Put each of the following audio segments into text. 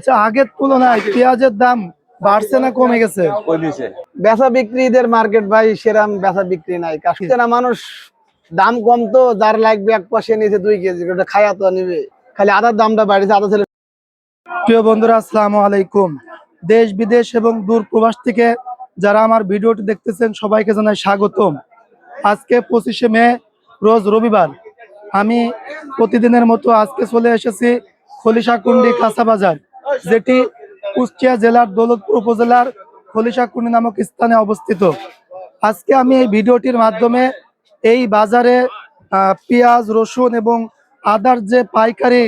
আচ্ছা আগের তুলনায় পেঁয়াজের দাম বাড়ছে না কমে গেছে? বেচা বিক্রিদের মার্কেট ভাই সেরাম বেচা বিক্রি নাই। না মানুষ দাম কম তো যার লাগবে এক পাশে নিয়েছে দুই কেজি ওটা খায়া তো নিবে। খালি আদার দামটা বাড়িছে আদা ছেলে প্রিয় বন্ধুরা আসসালামু আলাইকুম। দেশ বিদেশ এবং দূর প্রবাস থেকে যারা আমার ভিডিওটি দেখতেছেন সবাইকে জানাই স্বাগতম। আজকে পঁচিশে মে রোজ রবিবার। আমি প্রতিদিনের মতো আজকে চলে এসেছি খলিশাকুন্ডি কাঁচা বাজার। যেটি কুষ্টিয়া জেলার দৌলতপুর উপজেলার খলিশাকুন্ডি নামক স্থানে অবস্থিত। আজকে আমি এই ভিডিওটির মাধ্যমে এই বাজারে পেঁয়াজ, রসুন এবং আদার যে পাইকারি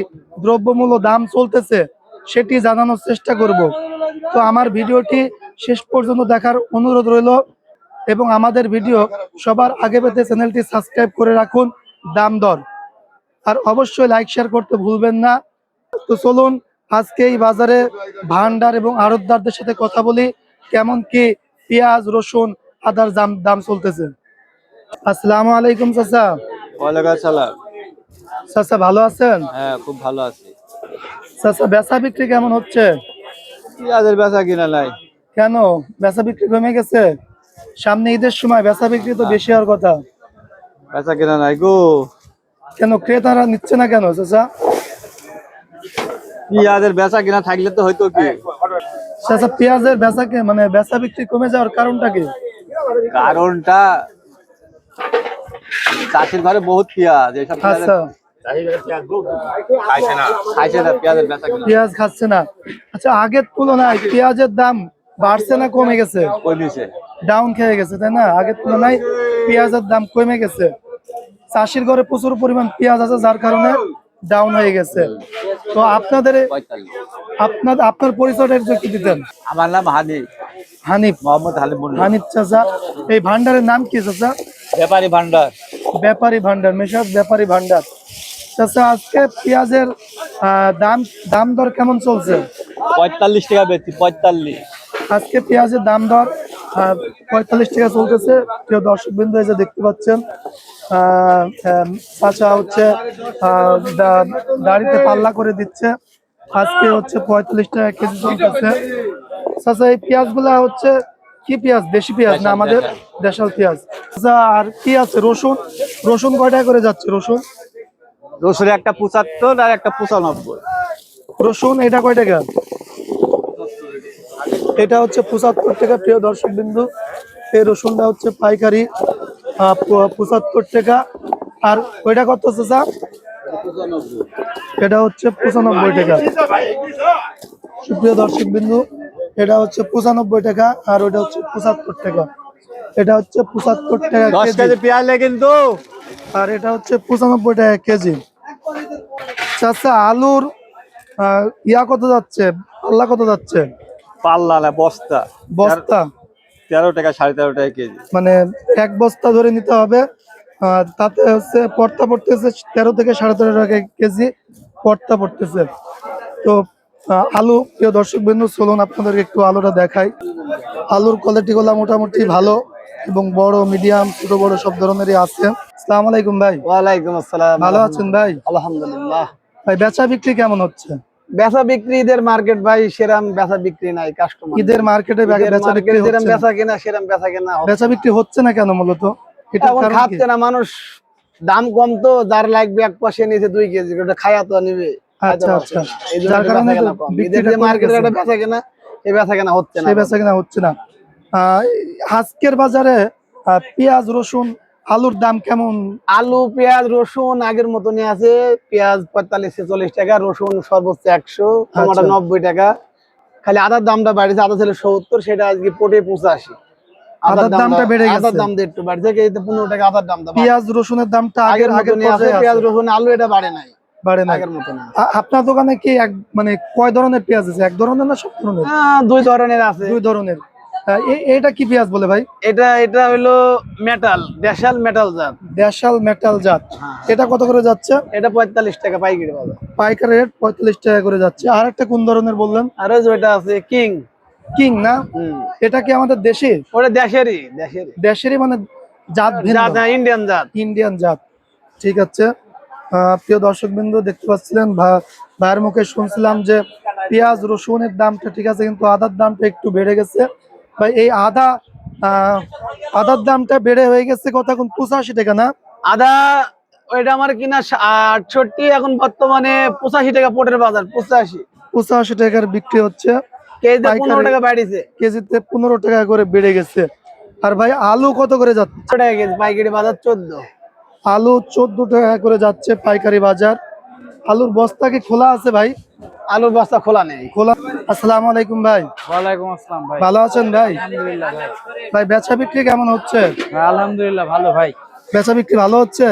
দ্রব্যমূল্য দাম চলতেছে, সেটি জানানোর চেষ্টা করব। তো আমার ভিডিওটি শেষ পর্যন্ত দেখার অনুরোধ রইল এবং আমাদের ভিডিও সবার আগে পেতে চ্যানেলটি সাবস্ক্রাইব করে রাখুন, দাম দর। আর অবশ্যই লাইক, শেয়ার করতে ভুলবেন না। তো চলুন আজকে এই বাজারে ভান্ডার এবং আড়তদারদের সাথে কথা বলি কেমন কি পেঁয়াজ রসুন আদার দাম দাম চলতেছে। আসসালামু আলাইকুম চাচা। ওয়ালাইকুম সালাম চাচা ভালো আছেন? হ্যাঁ খুব ভালো আছি। চাচা বেচা বিক্রি কেমন হচ্ছে? পেঁয়াজের বেচা কিনা নাই। কেন? বেচা বিক্রি কমে গেছে? সামনে ঈদের সময় বেচা বিক্রি তো বেশি হওয়ার কথা। বেচা কিনা নাই গো। কেন ক্রেতারা নিচ্ছে না কেন চাচা? পেঁয়াজের বেচা কিনা থাকলে তো হয়তো কি? চাচা পেঁয়াজের বেচাকে মানে বেচা বিক্রি কমে যাওয়ার কারণটা কি? কারণটা চাষির ঘরে বহুত পেঁয়াজ এইসব আচ্ছা। খাইছে না। খাইছে না পেঁয়াজের বেচা কিনা। পেঁয়াজ খাচ্ছে না। আচ্ছা আগের তুলনায় পেঁয়াজের দাম বাড়ছে না কমে গেছে? ডাউন খেয়ে গেছে তাই না? আগের তুলনায় পেঁয়াজের দাম কমে গেছে। চাষির ঘরে প্রচুর পরিমাণ পেঁয়াজ আছে যার কারণে ডাউন হয়ে গেছে। তো আপনাদের আপনার আপনার পরিচয়টা একটু দিতেন। আমার নাম হানি হানিফ। মোহাম্মদ হালিম হানিফ চাচা এই ভান্ডারের নাম কি চাচা? ব্যাপারী ভান্ডার। ব্যাপারী ভান্ডার মেশাজ ব্যাপারী ভান্ডার। চাচা আজকে পেঁয়াজের দাম দাম দর কেমন চলছে? পঁয়তাল্লিশ টাকা বেশি পঁয়তাল্লিশ। আজকে পেঁয়াজের দাম দর পঁয়তাল্লিশ টাকা চলতেছে। কেউ দর্শক বিন্দু যে দেখতে পাচ্ছেন আহ, হচ্ছে দাড়িতে পাল্লা করে দিচ্ছে। আজকে হচ্ছে পঁয়তাল্লিশ টাকা কেজি চলতেছে। চাচা এই পেঁয়াজগুলা হচ্ছে কি পেঁয়াজ? দেশি পেঁয়াজ না আমাদের দেশাল পেঁয়াজ? আচ্ছা আর কি আছে? রসুন? রসুন কয় টাকা করে যাচ্ছে রসুন? রসুন একটা পঁচাত্তর আর একটা পঁচানব্বই। রসুন এটা কয় টাকা? এটা হচ্ছে পঁচাত্তর টাকা প্রিয় দর্শক বিন্দু এই রসুনটা হচ্ছে পাইকারি। পঁচাত্তর টাকা। আর ওইটা কত চাচা এটা হচ্ছে পঁচানব্বই টাকা। সুপ্রিয় দর্শক বিন্দু এটা হচ্ছে পঁচানব্বই টাকা আর ওইটা হচ্ছে পঁচাত্তর টাকা। এটা হচ্ছে পঁচাত্তর টাকা কেজি। পেঁয়াজ কিন্তু। আর এটা হচ্ছে পঁচানব্বই টাকা কেজি। চাচা আলুর আহ, ইয়া কত যাচ্ছে? পাল্লা কত যাচ্ছে? পাল্লা না বস্তা। বস্তা। তেরো টাকা সাড়ে তেরো টাকা কেজি। মানে এক বস্তা ধরে নিতে হবে। আহ, তাতে হচ্ছে পড়তা পড়তেছে তেরো থেকে সাড়ে তেরো টাকা কেজি পড়তা পড়তেছে। তো আলু প্রিয় দর্শক বিন্দু চলুন আপনাদেরকে একটু আলুটা দেখাই। আলুর কোয়ালিটি গুলা মোটামুটি ভালো এবং বড় মিডিয়াম ছোট বড় সব ধরনেরই আছে। আসসালামু আলাইকুম ভাই। ওয়ালাইকুম আসসালাম। ভালো আছেন ভাই? আলহামদুলিল্লাহ। ভাই বেচা বিক্রি কেমন হচ্ছে? বেচা বিক্রি ঈদের মার্কেট ভাই সেরাম বেচা বিক্রি নাই কাস্টমার ঈদের মার্কেটে বেচা বিক্রি যেরাম না। বেচা কিনা সেরাম বেচা কিনা বেচা বিক্রি হচ্ছে না কেন মূলত? এটা খাচ্ছে না মানুষ দাম কম তো যার লাগবে এক পয়সা নিয়েছে দুই কেজি ওটা খায়া তো নিবে আচ্ছা, আচ্ছা। এই যার কারণে ঈদের যে কমে মার্কেটের একটা বেচা কেনা এই বেচা কেনা হচ্ছে না সেই বেচা কিনা হচ্ছে না। আজকের বাজারে পেঁয়াজ রসুন আলুর দাম কেমন? আলু পেঁয়াজ রসুন আগের মতনই আছে। পেঁয়াজ পঁয়তাল্লিশ চল্লিশ টাকা রসুন সর্বোচ্চ একশো টমাটো আচ্ছা। নব্বই টাকা। খালি আদার দামটা বাড়িছে আদা ছিল সত্তর সেটা আজকে পোটে পঁচাশি। আদার দামটা বেড়ে গেছে। আদার দামটা একটু বাড়ছে টাকা আদার দামটা বাড়ছে। পেঁয়াজ রসুনের দামটা আগের আছে পেঁয়াজ রসুন আলু এটা বাড়ে নাই। বাড়ে না আগের। আপনার দোকানে কি এক মানে কয় ধরনের পেঁয়াজ আছে? এক ধরনের না সব ধরনের? দুই ধরনের আছে। দুই ধরনের। এটা কি পেঁয়াজ বলে ভাই? এটা এটা হলো মেটাল দেশাল মেটাল জাত। দেশাল মেটাল জাত। এটা কত করে যাচ্ছে? এটা পঁয়তাল্লিশ টাকা পাইকারি বাজার। পাইকারি রেট পঁয়তাল্লিশ টাকা করে যাচ্ছে। আর একটা কোন ধরনের বললেন? আর ওই যে ওইটা আছে কিং। কিং না? এটা কি আমাদের দেশে? ওটা দেশেরই দেশেরই। দেশেরই মানে জাত জাত ইন্ডিয়ান জাত। ইন্ডিয়ান জাত। ঠিক আছে। প্রিয় দর্শক বিন্দু দেখতে পাচ্ছিলেন ভাইয়ের মুখে শুনছিলাম যে পেঁয়াজ রসুনের দামটা ঠিক আছে কিন্তু আদার দামটা একটু বেড়ে গেছে। ভাই এই আদা আদার দামটা বেড়ে হয়ে গেছে কত এখন? পঁচাশি টাকা না? আদা ওইটা আমার কিনা আটষট্টি এখন বর্তমানে পঁচাশি টাকা পোটের বাজার পঁচাশি। পঁচাশি টাকার বিক্রি হচ্ছে। পনেরো টাকা বাড়িছে। কেজিতে পনেরো টাকা করে বেড়ে গেছে। আর ভাই আলু কত করে যাচ্ছে? ছ টাকা কেজি পাইকারি বাজার চোদ্দ। আলু চোদ্দ টাকা করে যাচ্ছে পাইকারি বাজার। আলুর বস্তা কি খোলা আছে ভাই? আলুর বস্তা খোলা নেই। খোলা আসসালামু আলাইকুম ভাই। ওয়ালাইকুম আসসালাম ভাই। ভালো আছেন ভাই? আলহামদুলিল্লাহ ভাই। ভাই বেচা বিক্রি কেমন হচ্ছে? আলহামদুলিল্লাহ ভালো ভাই। বেচা বিক্রি ভালো হচ্ছে?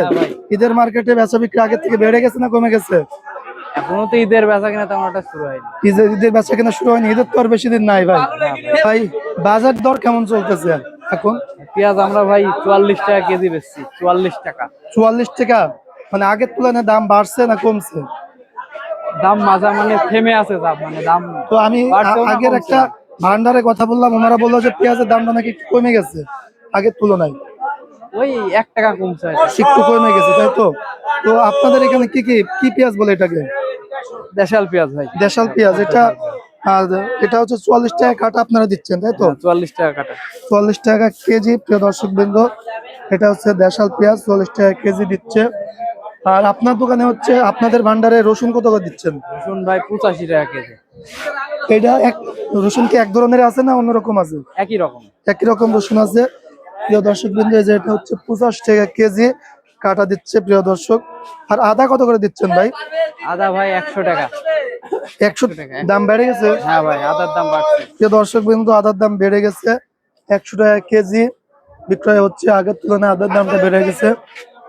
ঈদের মার্কেটে বেচা বিক্রি আগের থেকে বেড়ে গেছে না কমে গেছে? এখনও তো ঈদের বেচা কিনা তেমন একটা শুরু হয়নি। ঈদের ঈদের বেচা কেনা শুরু হয়নি ঈদের তো আর বেশি দিন নাই ভাই। ভাই বাজার দর কেমন চলতেছে এখন? পেঁয়াজ আমরা ভাই চুয়াল্লিশ টাকা কেজি বেচছি চুয়াল্লিশ টাকা। চুয়াল্লিশ টাকা? মানে আগের তুলনায় দাম বাড়ছে না কমছে? দাম মাজা মানে থেমে আছে দাম মানে দাম তো আমি আগের একটা। ভান্ডারে কথা বললাম ওনারা বলল যে পেঁয়াজের দামটা নাকি কমে গেছে আগের তুলনায়। ওই এক টাকা কমছে একটু কমে গেছে তাই তো? তো আপনাদের এখানে কি কি কি পেঁয়াজ বলে এটাকে? দেশাল পেঁয়াজ ভাই। দেশাল পেঁয়াজ এটা আর এটা হচ্ছে চুয়াল্লিশ টাকা কাটা আপনারা দিচ্ছেন তাই তো? চুয়াল্লিশ টাকা কাটা। চুয়াল্লিশ টাকা কেজি প্রিয় দর্শক বৃন্দ এটা হচ্ছে দেশাল পেঁয়াজ চুয়াল্লিশ টাকা কেজি দিচ্ছে। আর আপনার দোকানে হচ্ছে আপনাদের ভান্ডারে রসুন কত করে দিচ্ছেন? রসুন ভাই পঁচাশি টাকা কেজি। এটা এক রসুন কি এক ধরনের আছে না অন্যরকম আছে? একই রকম। একই রকম রসুন আছে। প্রিয় দর্শক বৃন্দ এই যে এটা হচ্ছে পঁচাশ টাকা কেজি কাটা দিচ্ছে প্রিয় দর্শক। আর আদা কত করে দিচ্ছেন ভাই? আদা ভাই একশো টাকা। একশো টাকা। দাম বেড়ে গেছে? হ্যাঁ ভাই আদার দাম বাড়ছে। প্রিয় দর্শক বিন্দু আদার দাম বেড়ে গেছে। একশো টাকা কেজি। বিক্রয় হচ্ছে আগের তুলনায় আদার দামটা বেড়ে গেছে।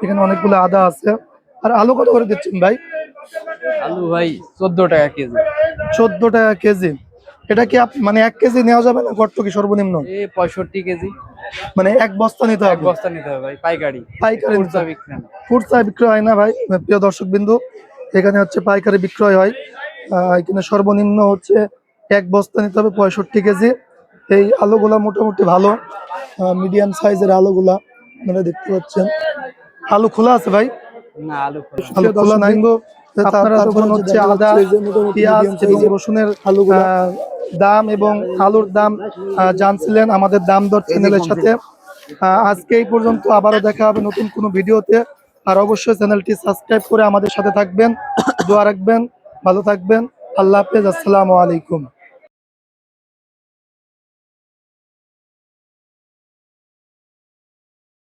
এখানে অনেকগুলো আদা আছে। আর আলু কত করে দিচ্ছেন ভাই? আলু ভাই চোদ্দ টাকা কেজি। চোদ্দ টাকা কেজি। এটা কি মানে এক কেজি নেওয়া যাবে না কত কি সর্বনিম্ন? পঁয়ষট্টি কেজি। মানে এক বস্তা নিতে এক হবে? বস্তা নিতে হবে ভাই পাইকারি। পাইকারি। খুচরা বিক্রয় হয় না ভাই প্রিয় দর্শক বিন্দু এখানে হচ্ছে পাইকারি বিক্রয় হয়। এখানে সর্বনিম্ন হচ্ছে এক বস্তা নিতে হবে পঁয়ষট্টি কেজি। এই আলুগুলা মোটামুটি ভালো। মিডিয়াম সাইজের আলুগুলা আপনারা দেখতে পাচ্ছেন। আলু খোলা আছে ভাই? না আলু খোলা। আলু খোলা নাই। আপনারা তখন হচ্ছে আদা পেঁয়াজ এবং রসুনের দাম এবং আলুর দাম জানছিলেন আমাদের দাম দর চ্যানেলের সাথে। আহ, আজকে এই পর্যন্ত আবারও দেখা হবে নতুন কোনো ভিডিওতে। আর অবশ্যই চ্যানেলটি সাবস্ক্রাইব করে আমাদের সাথে থাকবেন দোয়া রাখবেন ভালো থাকবেন। আল্লাহ হাফেজ আসসালামু আলাইকুম।